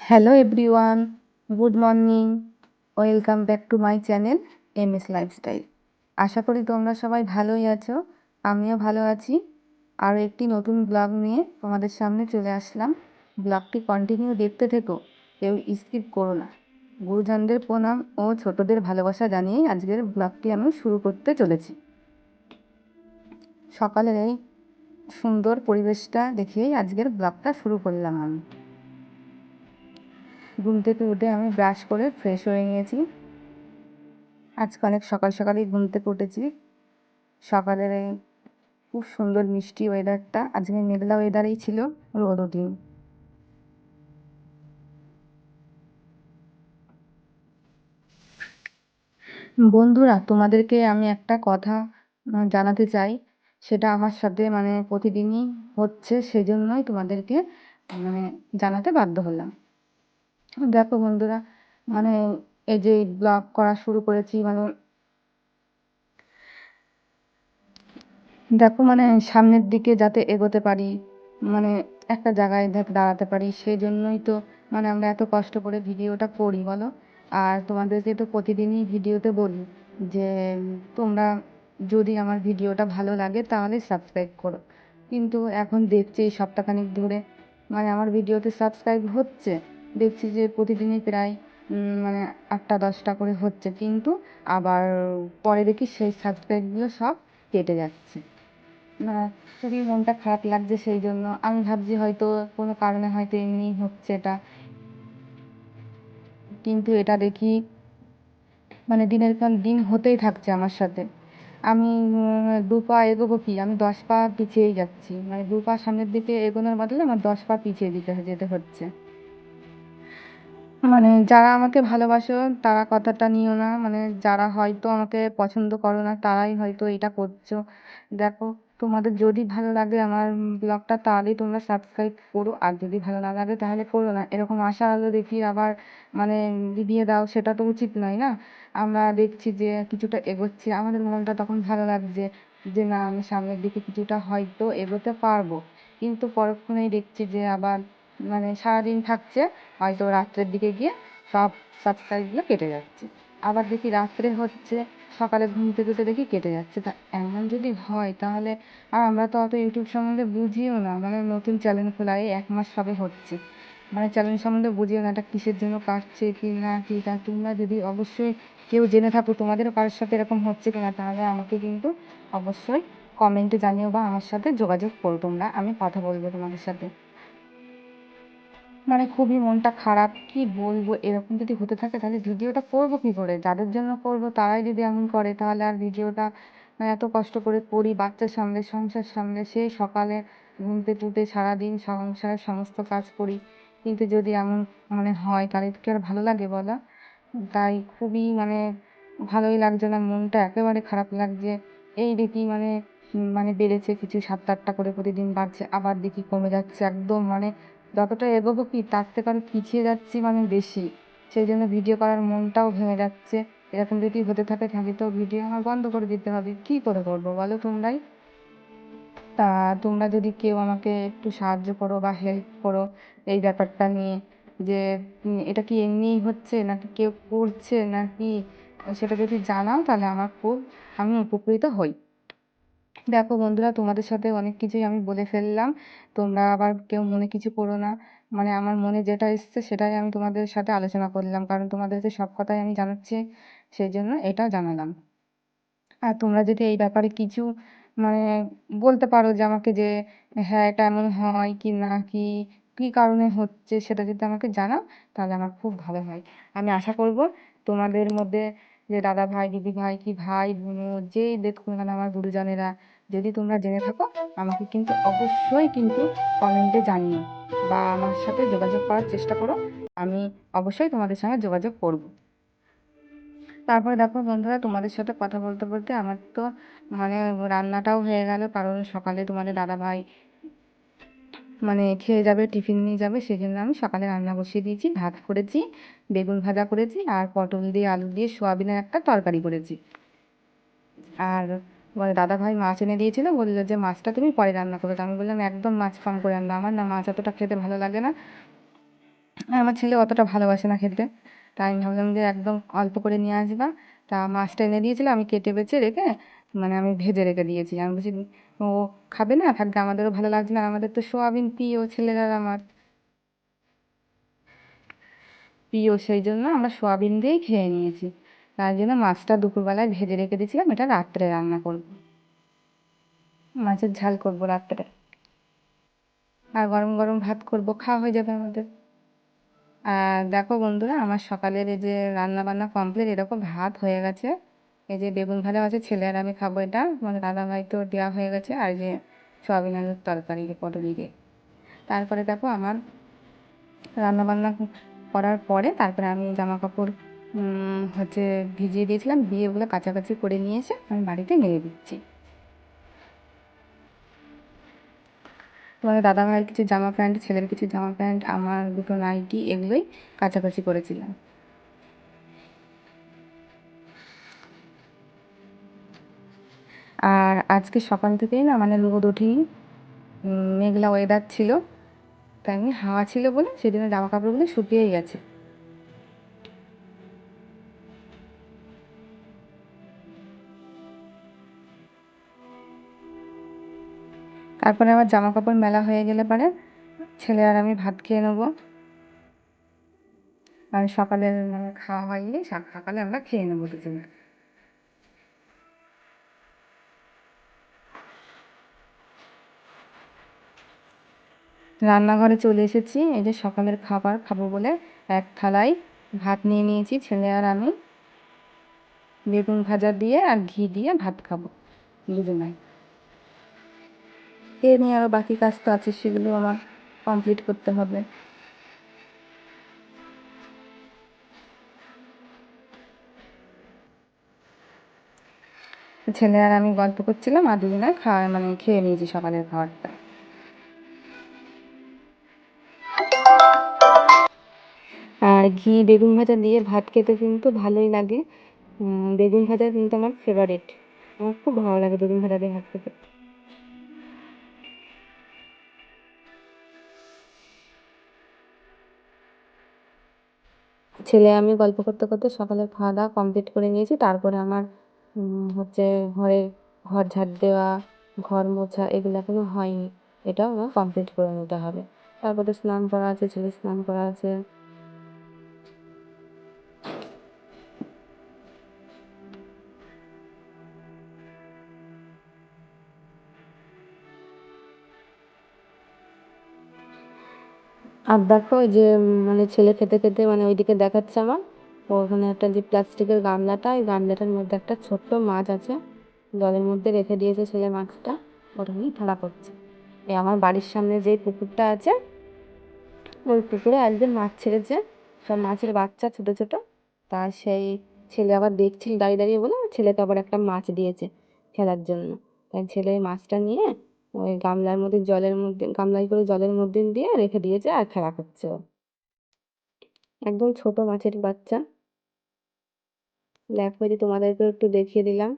Hello everyone good morning welcome back to my channel M S lifestyle আশা করি তোমরা সবাই ভালোই আছো, আমিও ভালো আছি। আরও একটি নতুন ব্লগ নিয়ে তোমাদের সামনে চলে আসলাম। ব্লগটি কন্টিনিউ দেখতে থেকো, কেউ স্কিপ করো না। গুরুজনদের প্রণাম ও ছোটদের ভালোবাসা জানিয়েই আজকের ব্লগটি আমি শুরু করতে চলেছি। সকালের এই সুন্দর পরিবেশটা দেখেই আজকের ব্লগটা শুরু করলাম আমি। ঘুম থেকে উঠে আমি ব্রাশ করে ফ্রেশ হয়ে নিয়েছি আজকে অনেক সকাল সকালই ঘুম থেকে উঠেছি। সকালের খুব সুন্দর মিষ্টি ওয়েদারটা আজকে মেঘলা ওয়েদারেই ছিল, রোদ ওঠেনি। বন্ধুরা, তোমাদেরকে আমি একটা কথা জানাতে চাই। সেটা আমার সাথে মানে প্রতিদিনই হচ্ছে সেই জন্যই তোমাদেরকে মানে জানাতে বাধ্য হলাম। দেখো বন্ধুরা মানে এই যে ব্লগ করা শুরু করেছি মানে দেখো মানে সামনের দিকে যাতে এগোতে পারি মানে একটা জায়গায় দেখ দাঁড়াতে পারি সেই জন্যই তো মানে আমরা এত কষ্ট করে ভিডিওটা করি, বলো? আর তোমাদেরকে তো প্রতিদিনই ভিডিওতে বলি যে, তোমরা যদি আমার ভিডিওটা ভালো লাগে তাহলে সাবস্ক্রাইব করো। কিন্তু এখন দেখছি এই সপ্তাহখানেক ধরে মানে আমার ভিডিওতে সাবস্ক্রাইব হচ্ছে। দেখছি যে প্রতিদিনই প্রায় মানে আটটা, দশটা করে হচ্ছে। কিন্তু আবার পরে দেখি সেই সাবস্ক্রাইবগুলো সব কেটে যাচ্ছে। খুবই মনটা খারাপ লাগছে সেই জন্য, আমি ভাবছি হয়তো কোনো কারণে হয়তো এমনি হচ্ছে এটা। কিন্তু এটা দেখি মানে দিনের পর দিন হতেই থাকছে আমার সাথে। আমি দু পা এগোবো কি? আমি দশ পা পিছিয়েই যাচ্ছি। মানে দু পা সামনের দিকে এগোনোর বদলে আমার দশ পা পিছিয়ে দিতে যেতে হচ্ছে। মানে যারা আমাকে ভালোবাসো, তারা কথাটা নিও না। মানে যারা হয়তো আমাকে পছন্দ করো না, তারাই হয়তো এটা করছ। দেখো, তোমাদের যদি ভালো লাগে আমার ব্লগটা, তাহলেই তোমরা সাবস্ক্রাইব করো। আর যদি ভালো না লাগে, তাহলে করো না। এরকম আশা আলো দেখি আবার মানে দিয়ে দাও, সেটা তো উচিত নয় না? আমরা দেখছি যে কিছুটা এগোচ্ছি। আমাদের মনটা তখন ভালো লাগছে যে, না, আমি সামনের দিকে কিছুটা হয়তো এগোতে পারব। কিন্তু পরক্ষণেই দেখছি যে, আবার মানে সারাদিন থাকছে, হয়তো রাত্রের দিকে গিয়ে সব সাবস্ক্রাইবগুলো কেটে যাচ্ছে। আবার দেখি রাত্রে হচ্ছে সকালে ঘুম থেকে উঠে দেখি কেটে যাচ্ছে। তা এমন যদি হয় তাহলে আর আমরা তো অত ইউটিউব সম্বন্ধে বুঝিও না। মানে নতুন চ্যানেল খোলা এই এক মাস সবে হচ্ছে। মানে চ্যানেল সম্বন্ধে বুঝিও না এটা কিসের জন্য কাটছে, কি না, কি তা তোমরা যদি অবশ্যই কেউ জেনে থাকো তোমাদেরও কারোর সাথে এরকম হচ্ছে কিনা, তাহলে আমাকে কিন্তু অবশ্যই কমেন্টে জানিও বা আমার সাথে যোগাযোগ করো তোমরা। আমি কথা বলব তোমাদের সাথে। মানে খুবই মনটা খারাপ, কি বলব? এরকম যদি হতে থাকে, তাহলে ভিডিওটা করব কী করে? যাদের জন্য করব, তারাই যদি এমন করে, তাহলে আর ভিডিওটা এত কষ্ট করে করি বাচ্চা সামলে সংসার সামলে সেই সকালে ঘুম থেকে উঠে সারাদিন সংসারের সমস্ত কাজ করি। কিন্তু যদি এমন মানে হয়, তাহলে কি আর ভালো লাগে বলো? তাই খুবই মানে ভালোই লাগছে না, মনটা একেবারে খারাপ লাগছে। এই দেখি মানে মানে বেড়েছে কিছু সাত আটটা করে প্রতিদিন বাড়ছে, আবার দেখি কমে যাচ্ছে, একদম মানে যতটা এগোবো কি, তার থেকে আরও পিছিয়ে যাচ্ছি মানে বেশি। সেই জন্য ভিডিও করার মনটাও ভেঙে যাচ্ছে। এরকম যদি হতে থাকে তাহলে তো ভিডিও আমার বন্ধ করে দিতে হবে। কী করে করব বলো তোমরাই? তা তোমরা যদি কেউ আমাকে একটু সাহায্য করো বা হেল্প করো এই ব্যাপারটা নিয়ে, যে এটা কি এমনিই হচ্ছে নাকি কেউ করছে নাকি, সেটা যদি জানাও তাহলে আমার খুব, আমি উপকৃত হই। দেখো বন্ধুরা, তোমাদের সাথে অনেক কিছুই আমি বলে ফেললাম। তোমরা আবার কেউ মনে কিছু করো না। মানে আমার মনে যেটা এসছে সেটাই আমি তোমাদের সাথে আলোচনা করলাম। কারণ তোমাদেরকে সব কথাই আমি জানাচ্ছি, সেই জন্য এটা জানালাম। আর তোমরা যদি এই ব্যাপারে কিছু মানে বলতে পারো যে আমাকে যে হ্যাঁ এটা এমন হয় কি না, কি, কী কারণে হচ্ছে, সেটা যদি আমাকে জানাও, তাহলে আমার খুব ভালো হয়। আমি আশা করব তোমাদের মধ্যে যে, দাদা ভাই, দিদি ভাই, কি ভাই বোনও যেই দেখুক না আমার গুরুজনেরা, যদি তোমরা জেনে থাকো, আমাকে কিন্তু অবশ্যই কিন্তু কমেন্টে জানিও বা আমার সাথে যোগাযোগ করার চেষ্টা করো। আমি অবশ্যই তোমাদের সঙ্গে যোগাযোগ করব। তারপরে দেখো বন্ধুরা, তোমাদের সাথে কথা বলতে বলতে আমার তো মানে রান্নাটাও হয়ে গেল। কারণ সকালে তোমাদের দাদা ভাই মানে খেয়ে যাবে, টিফিন নিয়ে যাবে সেই জন্য আমি সকালে রান্না বসিয়ে দিয়েছি, ভাত করেছি, বেগুন ভাজা করেছি আর পটল দিয়ে আলু দিয়ে সোয়াবিনের একটা তরকারি করেছি। আর বলে দাদা ভাই মাছ এনে দিয়েছিলো, বলল যে মাছটা তুমি পরে রান্না করবে। আমি বললাম, একদম মাছ কম করে রান্না আমার না মাছ অতটা খেতে ভালো লাগে না। আমার ছেলে অতটা ভালোবাসে না খেতে। তাই আমি ভাবলাম যে একদম অল্প করে নিয়ে আসবা। তা মাছটা এনে দিয়েছিল, আমি কেটে বেছে রেখে মানে আমি ভেজে রেখে দিয়েছি। আমি বলছি ও খাবে না? থাকবে আমাদেরও ভালো লাগছে না। আমাদের তো সোয়াবিন প্রিয় ছেলেরা আমার। প্রিয় সেই জন্য আমরা সোয়াবিন দিয়েই খেয়ে নিয়েছি। তার জন্য মাছটা দুপুরবেলায় ভেজে রেখে দিয়েছিলাম। এটা রাত্রে রান্না করব। মাছের ঝাল করব রাত্রে। আর গরম গরম ভাত করব। খাওয়া হয়ে যাবে আমাদের। আর দেখো বন্ধুরা, আমার সকালের এই যে রান্না বান্না কমপ্লিট এরকম ভাত হয়ে গেছে। এই যে বেগুন ভাজা আছে, ছেলে আর আমি খাব এটা। মানে দাদা ভাই তো দেওয়া হয়ে গেছে, আর যে সয়াবিন আলুর তরকারি পটল দিয়ে তারপরে দেখো আমার রান্না বান্না করার পরে তারপরে আমি জামা কাপড় হচ্ছে ভিজিয়ে দিয়েছিলাম, দিয়ে ওগুলো কাছাকাছি করে নিয়ে এসে আমি বাড়িতে মেরে দিচ্ছি। তোমাদের দাদা ভাইয়ের কিছু জামা প্যান্ট, ছেলের কিছু জামা প্যান্ট, আমার দুটো নাইটি এগুলোই কাছাকাছি করেছিলাম। আর আজকে সকাল থেকেই না মানে রোদ ওঠেনি মেঘলা ওয়েদার ছিল, তাই হাওয়া ছিল বলে সেদিনে জামা কাপড়গুলো শুকিয়েই গেছে। তারপরে আবার জামা কাপড় মেলা হয়ে গেলে পরে ছেলে আর আমি ভাত খেয়ে নেব। আর সকালের মানে খাওয়া হয়নি, সকালে আমরা খেয়ে নেব দুজনে। রান্নাঘরে চলে এসেছি। এই যে সকালের খাবার খাব বলে এক থালায় ভাত নিয়ে নিয়েছি, ছেলে আর আমি। বেগুন ভাজা দিয়ে আর ঘি দিয়ে ভাত খাব দুজনায় এ নিয়ে আরও বাকি কাজ তো আছে, সেগুলো আমার কমপ্লিট করতে হবে। ছেলে আর আমি গল্প করছিলাম, আর দুজনে খাওয়া মানে খেয়ে নিয়েছি সকালের খাবারটা। আর ঘি, বেগুন ভাজা দিয়ে ভাত খেতে কিন্তু ভালোই লাগে। বেগুন ভাজা কিন্তু আমার ফেভারিট আমার খুব ভালো লাগে বেগুন ভাজা দিয়ে ভাত খেতে। ছেলে, আমি গল্প করতে করতে সকালে খাওয়া দাওয়া কমপ্লিট করে নিয়েছি। তারপরে আমার হচ্ছে ঘরে ঘর ঝাড় দেওয়া, ঘর মোছা এগুলো এখনও হয়নি। এটাও আমার কমপ্লিট করে নিতে হবে। তারপরে স্নান করা আছে, ছেলে স্নান করা আছে। আর দেখো ওই যে মানে ছেলে খেতে খেতে মানে ওইদিকে দেখাচ্ছে আমার। ওখানে একটা যে প্লাস্টিকের গামলাটা ওই গামলাটার মধ্যে একটা ছোট্ট মাছ আছে। জলের মধ্যে রেখে দিয়েছে ছেলে মাছটা। ওটা নিয়ে খেলা করছে। এই আমার বাড়ির সামনে যে পুকুরটা আছে, ওই পুকুরে একদিন মাছ ছেড়েছে। সব মাছের বাচ্চা ছোটো ছোটো। তা সেই ছেলে আবার দেখছিল দাঁড়িয়ে দাঁড়িয়ে বলে, ছেলেকে আবার একটা মাছ দিয়েছে খেলার জন্য। তাই ছেলে মাছটা নিয়ে ওই গামলার মধ্যে জলের মধ্যে, গামলায় করে জলের মধ্যে দিয়ে রেখে দিয়েছে আর খেলা করছে একদম ছোট মাছের বাচ্চা। দেখো যে তোমাদেরকে একটু দেখিয়ে দিলাম।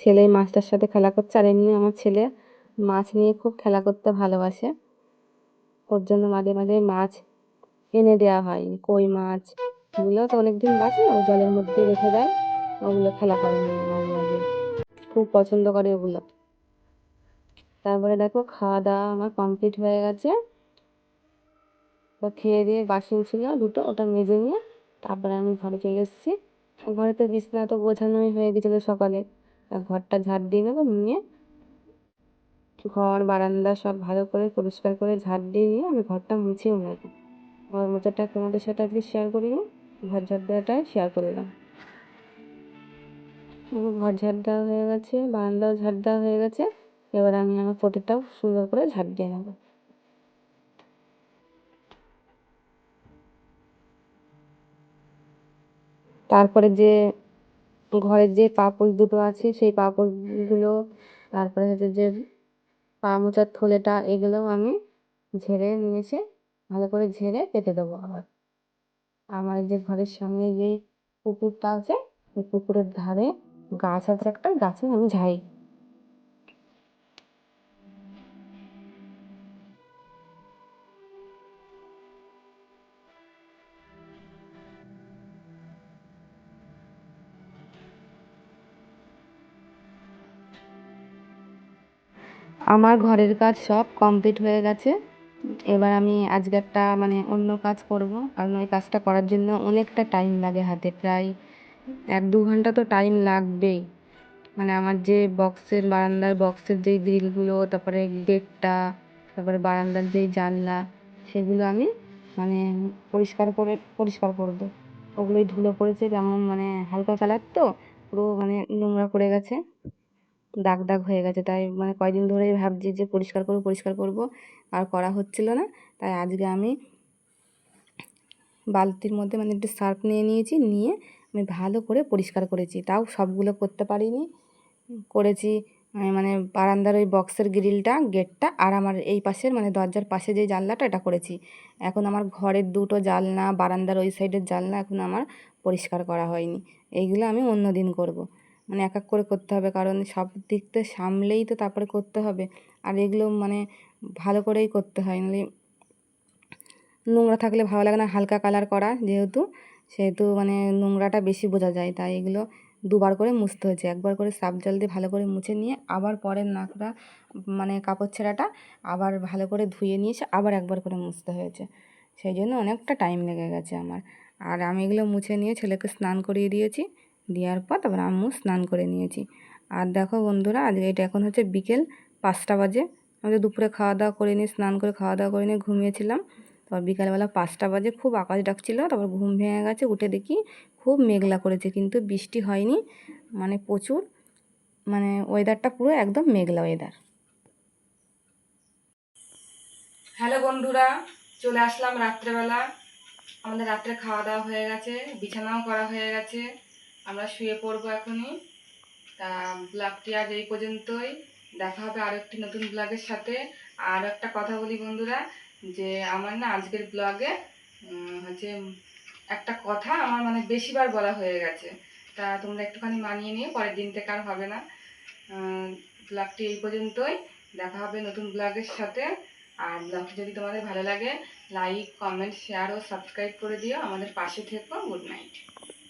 ছেলে মাছটার সাথে খেলা করছে আর এমনি আমার ছেলে মাছ নিয়ে খুব খেলা করতে ভালোবাসে। ওর জন্য মাঝে মাঝে মাছ এনে দেওয়া হয়। কই মাছ? ওগুলো তো অনেকদিন বাঁচে ও জলের মধ্যে রেখে দেয়। ওগুলো খেলা করে খুব পছন্দ করে ওগুলো। তারপরে দেখো খাওয়া দাওয়া আমার কমপ্লিট হয়ে গেছে। খেয়ে দিয়ে বাসন ছিল দুটো, ওটা মেজে নিয়ে তারপরে আমি ঘরে চলে এসেছি। ঘরে তো বিছানা তো গোছানোই হয়ে গেছিল সকালে। ঘরটা ঝাড় দিয়ে নেব, নিয়ে ঘর, বারান্দা সব ভালো করে পরিষ্কার করে ঝাড় দিয়ে নিয়ে আমি ঘরটা মুছেও নেব। ঘর মোছাটা তোমাদের সাথে আজকে শেয়ার করিনি। ঘর ঝাড় দেওয়াটাই শেয়ার করলাম ঘর ঝাড় হয়ে গেছে, বারান্দাও ঝাড় হয়ে গেছে। এবার আমি আমার প্রতিটাও সুন্দর করে ঝাড় দিয়ে নেব। তারপরে যে ঘরের যে পাপোশ দুটো আছে, সেই পাপোশগুলো তারপরে হচ্ছে যে পা মোচার থলেটা, এগুলোও আমি ঝেড়ে নিয়ে এসে ভালো করে ঝেড়ে পেতে দেবো আবার। আমার যে ঘরের সামনে যে পুকুরটা আছে ওই পুকুরের ধারে গাছ আছে একটা, গাছে আমি যাই আমার ঘরের কাজ সব কমপ্লিট হয়ে গেছে। এবার আমি আজকে একটা মানে অন্য কাজ করব। কারণ ওই কাজটা করার জন্য অনেকটা টাইম লাগে হাতে। প্রায় এক দু ঘণ্টা তো টাইম লাগবেই। মানে আমার যে বক্সের বারান্দার বক্সের যেই গ্রিলগুলো, তারপরে গেটটা তারপরে বারান্দার যেই জানলা, সেগুলো আমি মানে পরিষ্কার করে, পরিষ্কার করব। ওগুলোই ধুলো পড়েছে, যেমন মানে হালকা কালার তো, পুরো মানে নোংরা পড়ে গেছে। দাগ দাগ হয়ে গেছে। তাই মানে কয়দিন ধরেই ভাবছি যে পরিষ্কার করব পরিষ্কার করব। আর করা হচ্ছিল না। তাই আজকে আমি বালতির মধ্যে মানে একটু সার্ফ নিয়ে নিয়েছি, নিয়ে আমি ভালো করে পরিষ্কার করেছি। তাও সবগুলো করতে পারিনি। করেছি মানে বারান্দার ওই বক্সের গ্রিলটা, গেটটা আর আমার এই পাশের মানে দরজার পাশে যে জানলাটা, এটা করেছি। এখন আমার ঘরের দুটো জানলা, বারান্দার ওই সাইডের জানলা এখন আমার পরিষ্কার করা হয়নি। এইগুলো আমি অন্য দিন করব। মানে এক এক করে করতে হবে। কারণ সব দিকটা সামলেই তো তারপরে করতে হবে। আর এগুলো মানে ভালো করেই করতে হয়। নাহলে নোংরা থাকলে ভালো লাগে না হালকা কালার করা যেহেতু। সেহেতু মানে নোংরাটা বেশি বোঝা যায়। তাই এগুলো দুবার করে মুছতে হয়েছে। একবার করে সার্ফ জল দিয়ে ভালো করে মুছে নিয়ে আবার পরের নাকটা মানে কাপড় ছেঁড়াটা আবার ভালো করে ধুয়ে নিয়ে এসে আবার একবার করে মুছতে হয়েছে। সেই জন্য অনেকটা টাইম লেগে গেছে আমার। আর আমি এগুলো মুছে নিয়ে ছেলেকে স্নান করিয়ে দিয়েছি। দেওয়ার পর তারপর আম্মু স্নান করে নিয়েছি। আর দেখো বন্ধুরা আজকে এটা এখন হচ্ছে বিকেল পাঁচটা বাজে। আমাদের দুপুরে খাওয়া দাওয়া করে নিয়ে, স্নান করে খাওয়া দাওয়া করে নিয়ে ঘুমিয়েছিলাম। তারপর বিকালবেলা পাঁচটা বাজে, খুব আকাশ ডাকছিল, তারপর ঘুম ভেঙে গেছে, উঠে দেখি খুব মেঘলা করেছে, কিন্তু বৃষ্টি হয়নি। মানে প্রচুর মানে ওয়েদারটা পুরো একদম মেঘলা ওয়েদার হ্যালো বন্ধুরা, চলে আসলাম রাত্রেবেলা। আমাদের রাত্রে খাওয়া দাওয়া হয়ে গেছে, বিছানাও করা হয়ে গেছে। আমরা শুয়ে পড়ব এখনই। তা ব্লগটি আজ এই পর্যন্তই। দেখা হবে আরও একটি নতুন ব্লগের সাথে। আর একটা কথা বলি বন্ধুরা, যে আমার না আজকের ব্লগে হচ্ছে একটা কথা আমার মানে বেশিবার বলা হয়ে গেছে। তা তোমরা একটুখানি মানিয়ে নিয়ে পরের দিন থেকে আর হবে না। ব্লগটি এই পর্যন্তই। দেখা হবে নতুন ব্লগের সাথে। আর ব্লগটি যদি তোমাদের ভালো লাগে লাইক কমেন্ট শেয়ার ও সাবস্ক্রাইব করে দিও। আমাদের পাশে থেকো। Good night